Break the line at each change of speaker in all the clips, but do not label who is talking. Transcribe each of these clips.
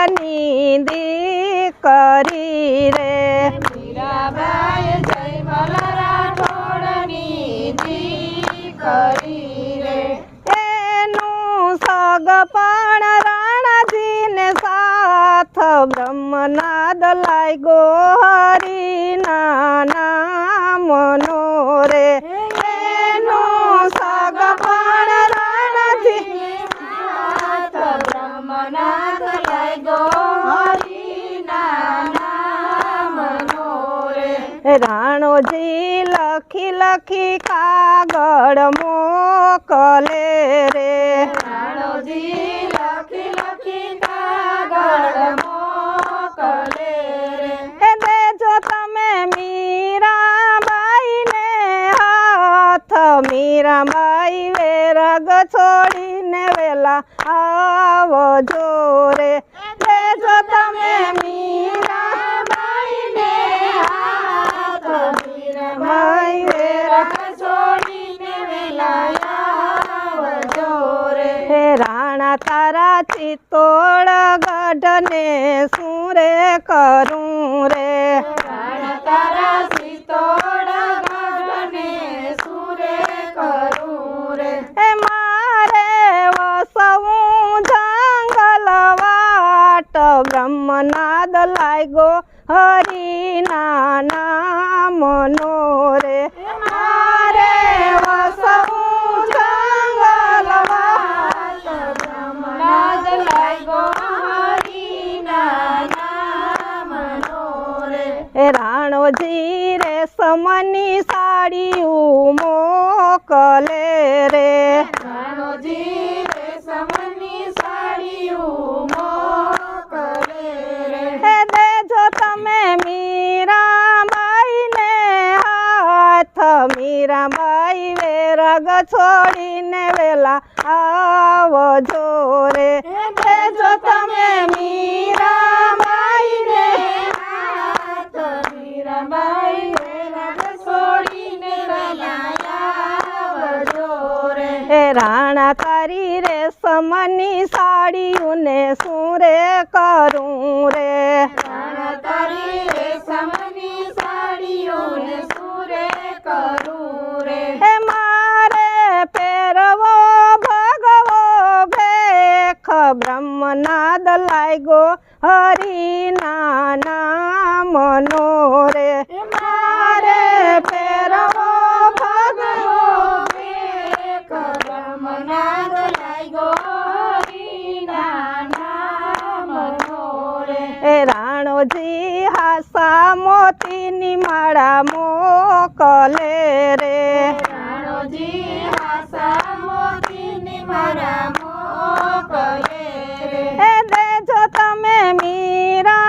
મલરાની દીકરી રે
મીરાબાઈ જય મલરા ઠોડની દીકરી રે.
એનું સગપણ રાણાજીને રે. રાણોજી લખી લખી કાગળ મોકલે રે.
રાણોજી લખી લખી કાગળ મોકલે રે.
એ દેજો તમે મીરાબાઈને હાથ મીરાબાઈ વેરગ છોડીને વેલા આવજો રે. દેજો તમે રાણા તારા ચિત્તોળ ગઢને શું રે કરું રે?
તારા સીતોડ ગઢને સુરે કરું રે?
હે મારે વસવું જંગલ વાટ બ્રહ્મનાદ લાગ્યો હરિના રાણોજી રે. સમની સાડી મોકલે રે
મોકલે રે.
હે દેજો તમે મીરાબાઈને હાથ મીરાબાઈ વેરગ છોડીને વેલા આવજો રે. દેજો તમે મીરાબાઈને રાણા તારી રે સમની સાડીઓને શું રે કરું રે?
રાણા તારી રેશમની સાડીઓને સુરે કરું રે?
હે મારે પહેરવો ભગવો ભેખ બ્રહ્મનાદ લાગ્યો હરિના નામનો રે. મારે પહેરવો ભગવો
એક બ્રહ્મનાદ લાગ્યો હરિના નામનો રે
એ રાણોજી હાસા મોતીની માળા મોકલે રે.
રાણોજી હાસા મોતીની મારા મોકલે રે.
હે દેજો તમે મીરાબાઈને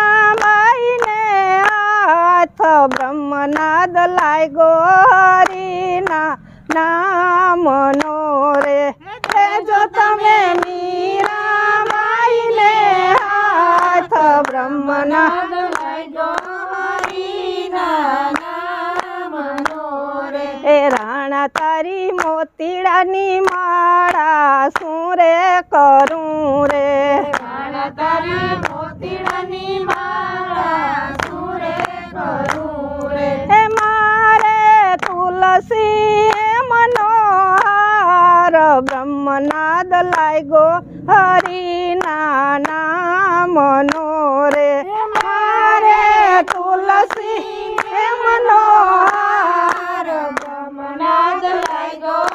હાથ બ્રહ્મનાદ લાગ્યો હરિના નામનો રે. દેજો તમે મીરાબાઈને
રે
એ રાણા, તારી મોતીડાની માળા શું રે કરું રે?
રાણા તારી મોતીડાની માળા કરું રે
મારે તુલસી મનોહાર બ્રહ્મનાદ લાગ્યો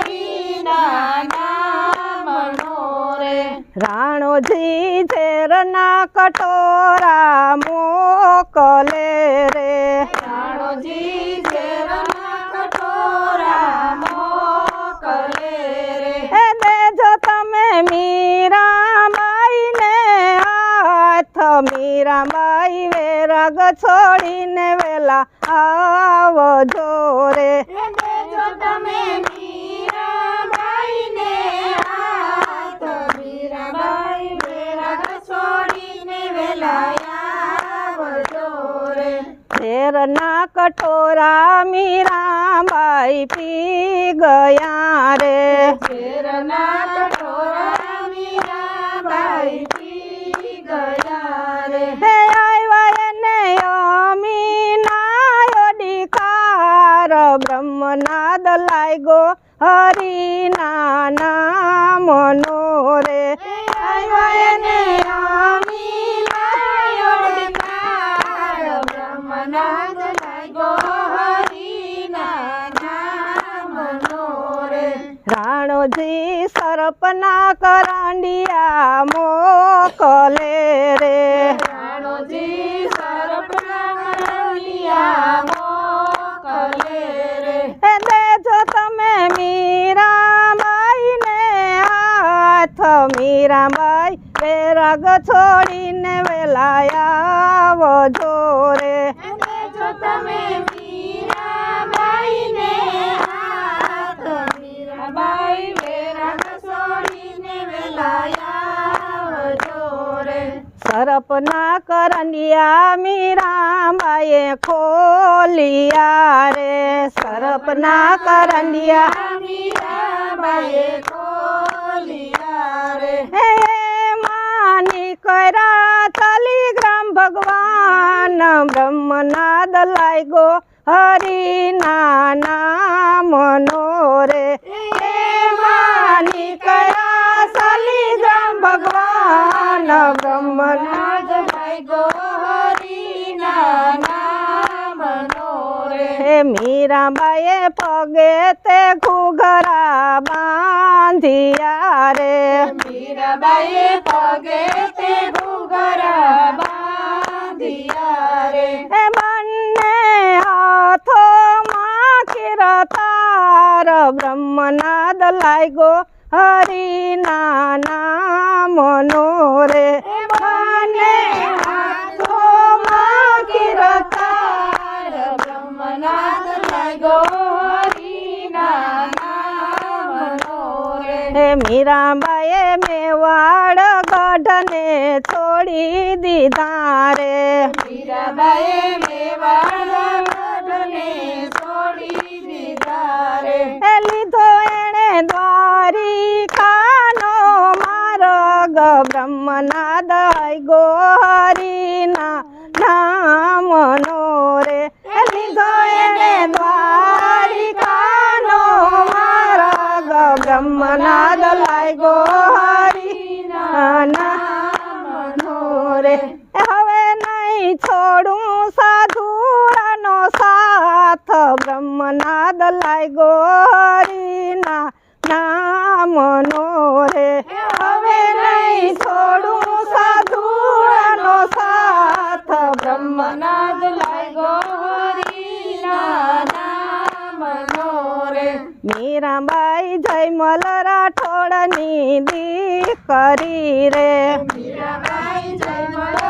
હરિના નામનો રે રાણોજી ઝેરના કટોરા મોકલે રે.
રાણોજી ઝેરના કટોરા મોકલે રે.
હે દેજો તમે મીરાબાઈને હાથ મીરાબાઈ વેરાગ છોડીને વેલા આવજો રે.
કઠોરા મીરાબાઈ
પી ગયા રે.
ઝેરના કઠોરા મીરાબાઈ પી ગયા
રે.
હે આવ્યા ને અમીના યોડિકાર બ્રહ્મનાદ રે.
આવ્યા સર્પના કરંડિયા મોકલે રે.
રે
દેજો તમે મીરાબાઈને હાથ મીરાબાઈ બેરગ છોડીને વેલાયા જોરે
જો તમે
સરપના કરનિયા મીરાબાઈએ ખોલિયા રે. સરપના કરનિયા
મીરાબાઈએ ખોલિયા રે.
હે માની કરા ચાલીગ્રામ ભગવાન. બ્રહ્મનાદ લાગ્યો હરિ નામનો મીરાબાઈએ પગે તે ઘૂઘરા બાંધિયા રે.
મીરાબાઈએ પગે તે ઘૂઘરા બાંધિયા રે.
એ બંને હાથોમાં કિરતાર બ્રહ્મનાદ લાગ્યો હરિના નામનો રે. હે મીરાબાઈએ મેવાડ ગઢને છોડી દીધા રે.
મીરાબાઈએ મેવાડ છોડી
બ્રહ્મનાદ લાગ્યો હરિના નામનો રે હવે નહીં છોડું સાધુરાનો સાથ. બ્રહ્મનાદ લાગ્યો હરિના નામનો રે હવે નહીં છોડું સાધુરાનો સાથ.
બ્રહ્મનાદ
મીરાબાઈ જયમલ રાઠોડની દીકરી રે.
મીરાબાઈ જય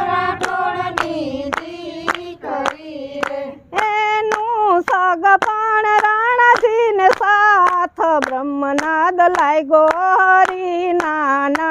રાઠોડની દીકરી રે.
એનું સગ પણ રાણાજીને સાથ બ્રહ્મનાદ લાગ્યો ગોરી નામનો